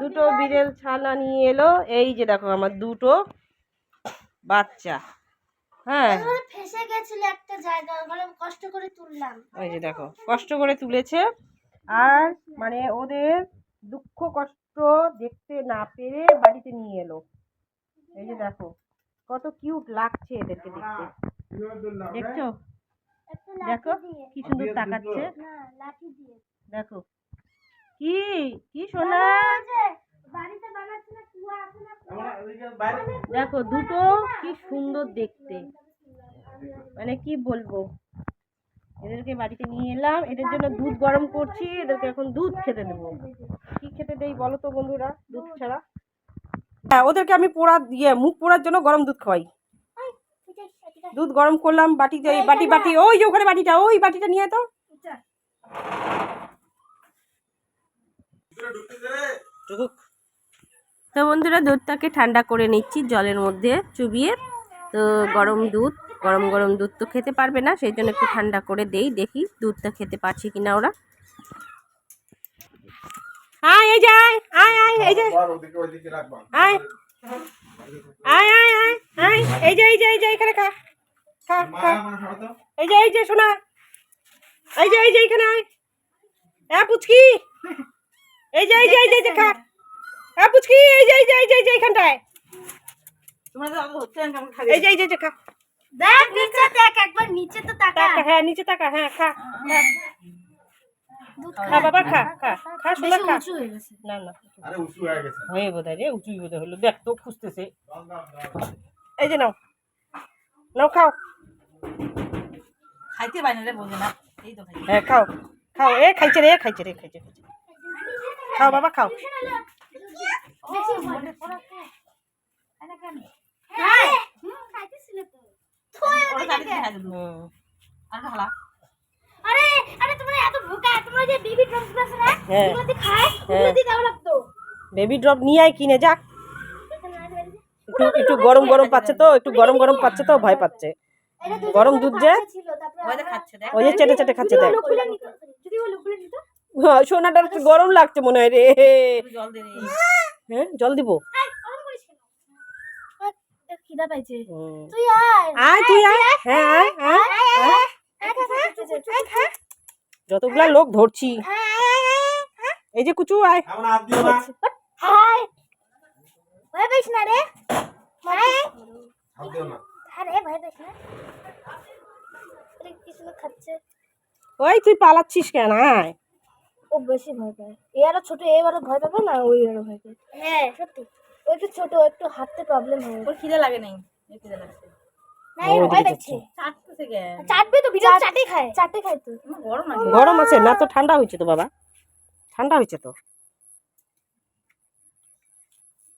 দুটো বিড়েল ছানা নিয়ে এলো। এই যে দেখো আমার দুটো বাচ্চা। হ্যাঁ। ফেসে গেছিল একটা জায়গা ওখানে কষ্ট করে তুললাম। ওই যে দেখো কষ্ট করে তুলেছে। আর মানে ওদের দুঃখ কষ্ট দেখতে না পেরে বাড়িতে নিয়ে এলো। এই যে দেখো কত কিউট লাগছে এদেরকে দেখতে। দেখছ? দেখো কি সুন্দর তাকাচ্ছে। না লাঠি দিয়ে। দেখো। কি? কি সোনা? ওই যে বাড়িতে বানাচ্ছে না কুয়া আছে না কুয়া? দেখো দুটো কি সুন্দর দেখতে। মানে কি বলব? এদেরকে বাড়িতে নিয়ে এলাম। এদের জন্য দুধ গরম করছি। এদেরকে এখন দুধ খেতে দেবো। কি খেতে দেই বলো তো বন্ধুরা দুধ ছাড়া? হ্যাঁ ওদেরকে আমি পোড়া দিয়ে মুখ পোড়ার জন্য গরম দুধ খাওয়াই। দুধ গরম করলাম বাটিতে এই বাটি বাটি ওই যে ওখানে বাটিটা ওই বাটিটা নিয়ে তো। তো বন্ধুরা দুধটাকে ঠান্ডা করে নিচ্ছি জলের মধ্যে চুবিয়ে। তো গরম দুধ গরম গরম দুধ তো খেতে পারবে না সেই জন্য একটু ঠান্ডা করে দেই দেখি দুধটা খেতে পারছে কিনা ওরা। আয় এই যে আয় আয় এই যে। ওদিকে ওইদিকে রাখবা আয় আয় আয় আয় আয় এই যে এই যে এই যে এখানে খা তো। এই যে এই যে শোনা। এই যে এই যে এখানে আয়। হ্যাঁ পুচকি। এই যে এই যে এই যে এই যে খা হ্যাঁ পুচকি এই যে এই যে এই যে এই যে এখানটায় এই যে এই যে এই যে খা দেখ নিচে দেখ একবার নিচে তো তাকা তাকা হ্যাঁ নিচে তাকা হ্যাঁ খা খা। দুধ খা বাবা খা খা খা শোনা খা উঁচু হয়ে গেছে না না আরে উঁচু হয়ে গেছে হয়ে বোধ রে উঁচুই বোধ হলো দেখ তো খুঁজতেছে এই যে নাও নাও খাও খাইতে পারি না রে বোঝে না এই তো খাই হ্যাঁ খাও খাও এ খাইছে রে খাইছে রে খাইছে খাইছে। খাও বাবা খাও। হ্যাঁ। আর আরে তোমরা এত তোমরা যে বেবি ড্রপস আছে না হ্যাঁ। দিয়ে খায় ওগুলো দিয়ে দেওয়া লাগতো বেবি ড্রপ নিয়ে আয় কিনে যাক। একটু একটু গরম গরম পাচ্ছে তো একটু গরম গরম পাচ্ছে তো ভয় পাচ্ছে। গরম দুধ যে। ওই যে চেটে চেটে খাচ্ছে দেখ। হ্যাঁ, সোনাটার গরম লাগছে মনে হয় রে হ্যাঁ জল দিব হ্যাঁ। যতগুলা লোক ধরছি। এই যে কুচু আয় এমন না হাই ভয় পাইস না রে আয় হাত দিও না আরে ভয় পাইস না আরে কিছু না খাচ্ছে ওই তুই পালাচ্ছিস কেন আয় ও বেশি ভয় পায়। এ আরও ছোট এবারও ভয় পাবে না ওই আরও ভয় পায় হ্যাঁ। সত্যি। ও একটু ছোট একটু হাঁটতে প্রবলেম হয়। ওর খিদে লাগে নাই? খিদে লাগছে। গরম আছে। না তো ঠান্ডা হয়েছে তো বাবা। ঠান্ডা হয়েছে তো।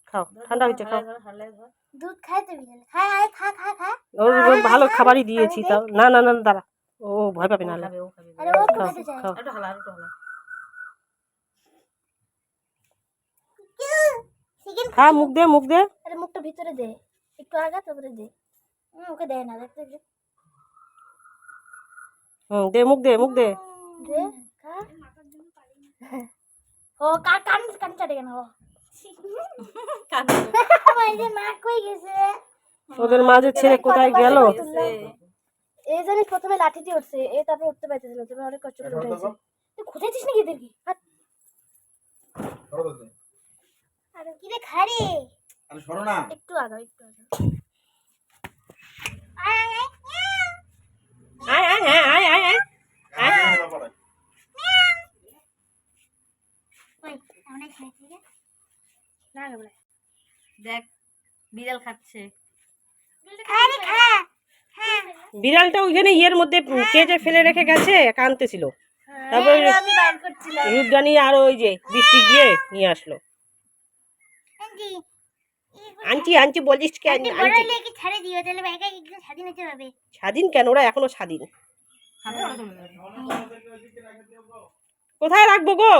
খাও ঠান্ডা হয়েছে খাও। দুধ ওর ভালো খাবারই দিয়েছি তাও। না না না দাঁড়া। ও ভয় পাবে না। না। খাবে ও খাবে। আরে ও তো খাও খাও। খা মুখ দে মুখ দে। আরে মুখটা ভিতরে দে। একটু আগা তারপরে দে। ওকে দেয় না দেখতে দে হুম দে মুখ দে মুখ দে। দে ও কান কান কান চাটে কেন ও যে মা কই গেছে? ওদের মাঝে ছেড়ে কোথায় গেল? এই জানিস প্রথমে লাঠি দিয়ে উঠছে এই তারপর উঠতে পারতেছিল তুমি অনেক কষ্ট করে উঠেছে তুই খুঁজেছিস নাকি এদেরকে। আরে কি রে খারে? আরে সরো না। একটু আগা একটু আগা আয় আয় হ্যাঁ আয় আয় আয়। আরে বাবা ওই আমরা খাইছি রে না গাবলা দেখ বিড়াল খাচ্ছে। হ্যাঁ বিড়ালটা ওইখানে ইয়ের মধ্যে কেজে ফেলে রেখে গেছে কানতেছিল তারপরে আমি বার করছিলাম। রুদ্রানি আর ওই যে বৃষ্টি গিয়ে নিয়ে আসলো। আন্টি। আনছি আনছি বলিস কেন? আনছি ছাড়ে দিও তাহলে বাইকা একদম স্বাধীন হতে পারবে স্বাধীন কেন? ওরা এখনও স্বাধীন। কোথায় রাখব গো?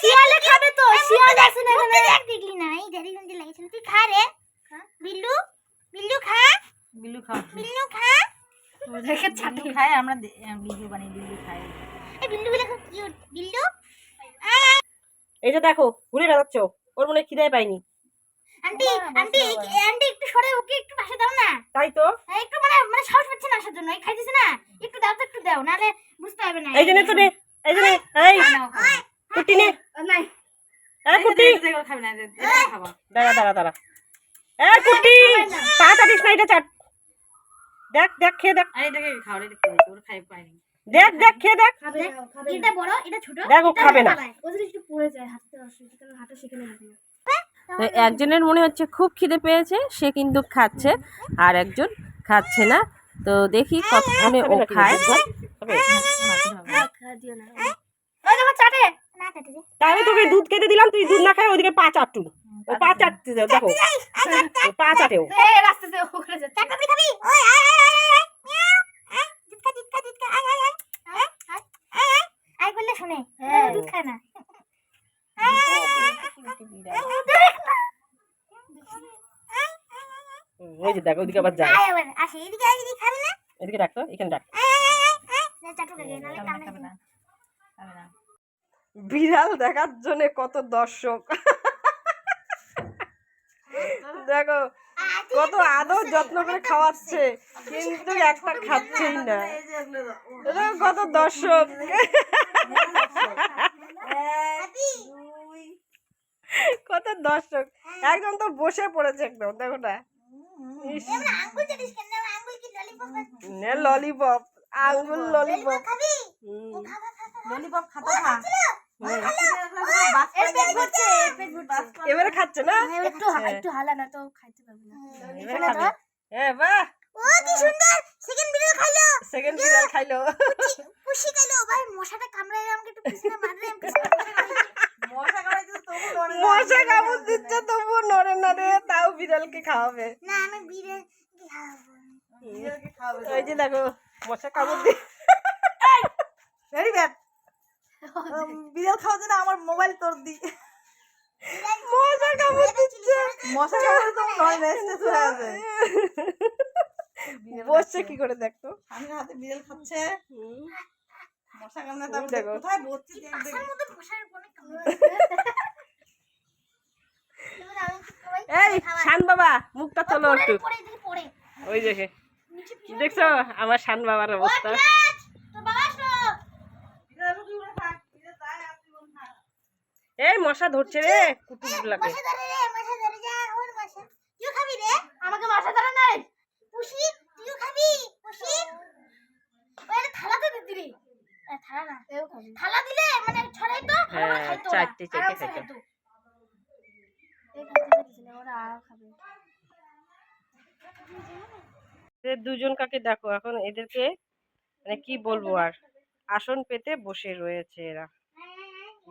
শিয়ালে খাবে তো শিয়াল আছে না এখানে দেখ দেখলি না। এই দাড়ি শুনতে লাগেছিল। তুই খা রে। বিল্লু বিল্লু খা। বিল্লু খাও বিল্লু খা। দেখে ছাটি খায় আমরা বিল্লু বানাই বিল্লু খায় এই বিল্লু গুলো খুব কিউট বিল্লু? এই যে দেখো ঘুরে বেড়াচ্ছ। ওর মনে হয় খিদে পাইনি। আন্টি আন্টি আন্টি একটু সরে ওকে একটু পাশে দাও না। তাই তো? হ্যাঁ, একটু মানে মানে সাহস পাচ্ছে না আসার জন্য এই খাইতেছে না। একটু দাও তো একটু দাও নাহলে বুঝতে পারবে না। এই জন্য তো নে এই জন্য এই। কুটি নে। এই কুটি। খাবে না দাঁড়া দাঁড়া দাঁড়া। এই কুটি পা না। এটা চাট। দেখ দেখ খেয়ে দেখ। আর এটাকে খাও খেয়েছে খাই পায়নি দেখ দেখ খেয়ে দেখ। এটা বড় এটা ছোট দেখ ও খাবে না। ওদের একটু পড়ে যায় হাঁটতে অসুবিধা কারণ হাঁটা শিখে নেবে তো একজনের মনে হচ্ছে খুব খিদে পেয়েছে সে কিন্তু খাচ্ছে আর একজন খাচ্ছে না তো দেখি কতক্ষণে ও খায় দিও না ওই দেখো চাটে না চাটে রে তাই আমি তোকে দুধ খেতে দিলাম তুই দুধ না খাই ওদিকে পা চাটু ও পা চাটতে দেখো পা চাটে ও এই রাস্তাতে ওখানে ওই যে দেখো ওদিকে আবার যায় আসে এদিকে এদিকে খাবি না? এদিকে রাখতো এখানে রাখ। বিড়াল দেখার জন্য কত দর্শক। দেখো কত আদর যত্ন করে খাওয়াচ্ছে কিন্তু একটা খাচ্ছেই না। কত দর্শক। কত দর্শক। একদম তো বসে পড়েছে একদম দেখো না। ললিপপ নে? ললিপপ আঙ্গুল ললিপপ ললিপপ খাতো না এর পেট ভরছে এর পেট ভরছে এবারে খাচ্ছে না? একটু একটু হালা না তো খাইতে পারবে না। এ বাহ! ও কি সুন্দর! সেকেন্ড ভিডিও খাইলো। সেকেন্ড বিড়াল খাইলো। খুশি খাইলো। ভাই মশাটা কামড়াইলে আমাকে একটু পিছনে মারলে আমি পিছনে মশা না। কামড় দিচ্ছে তবুও নড়ে না রে তাও বিড়ালকে খাওয়াবে। না আমি বিড়ালকে খাওয়াবে ওই যে দেখো মশা কামড় দি ভেরি ব্যাড বিড়াল খাওয়ার জন্য আমার মোবাইল তোর দি। মশা কামড় দিচ্ছে। মশা কামড়ে তো নয় রেস্টেস হয়ে আছে বসছে কি করে দেখতো? আমি হাতে বিড়াল খাচ্ছে। এই বাবা মুখটা ওই দেখছ আমার শান বাবার অবস্থা। এই মশা ধরছে রে কুটুর লাগে কাটতে চাইতে কাটা এদের দুজন কাকে দেখো? এখন এদেরকে মানে কি বলব আর? আসন পেতে বসে রয়েছে এরা।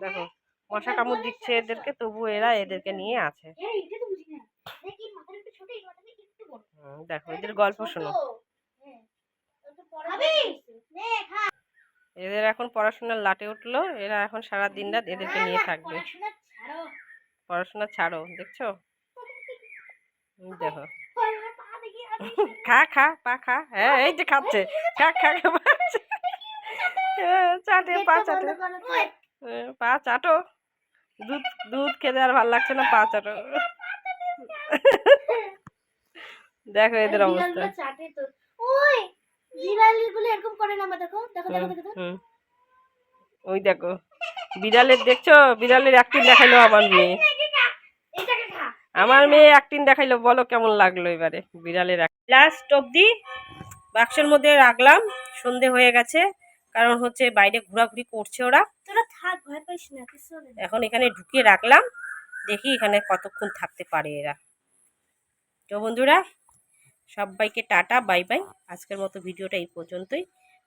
দেখো মশা কামড় দিচ্ছে এদেরকে তবু এরা এদেরকে নিয়ে আছে। দেখো এদের গল্প শোনো। এদের এখন পড়াশোনার লাটে উঠল এরা এখন সারা দিন রাত এদেরকে নিয়ে থাকবে। পড়াশোনা ছাড়ো। দেখছ? দেখো। খা খা পা খা। হ্যাঁ এই যে খাচ্ছে। খা খা হ্যাঁ, চাটে পা চাটে। হ্যাঁ, পা চাটো। দুধ দুধ খেতে আর ভালো লাগছে না পা চাটো। দেখো এদের অবস্থা বিড়ালগুলো চাটে তো ওই বিড়ালগুলো এরকম করে না দেখো দেখো দেখো ওই দেখো। বিড়ালের দেখছ? বিড়ালের অ্যাক্টিং দেখাইলো আমার মেয়ে। আমার মেয়ে অ্যাক্টিং দেখাইলো বলো কেমন লাগল এবারে বিড়ালের লাস্ট অবধি বাক্সের মধ্যে রাখলাম সন্ধে হয়ে গেছে কারণ হচ্ছে বাইরে ঘোরাঘুরি করছে ওরা। এখন এখানে ঢুকিয়ে রাখলাম দেখি এখানে কতক্ষণ থাকতে পারে এরা। তো বন্ধুরা সবাইকে টাটা বাই বাই। আজকের মতো ভিডিওটা এই পর্যন্তই।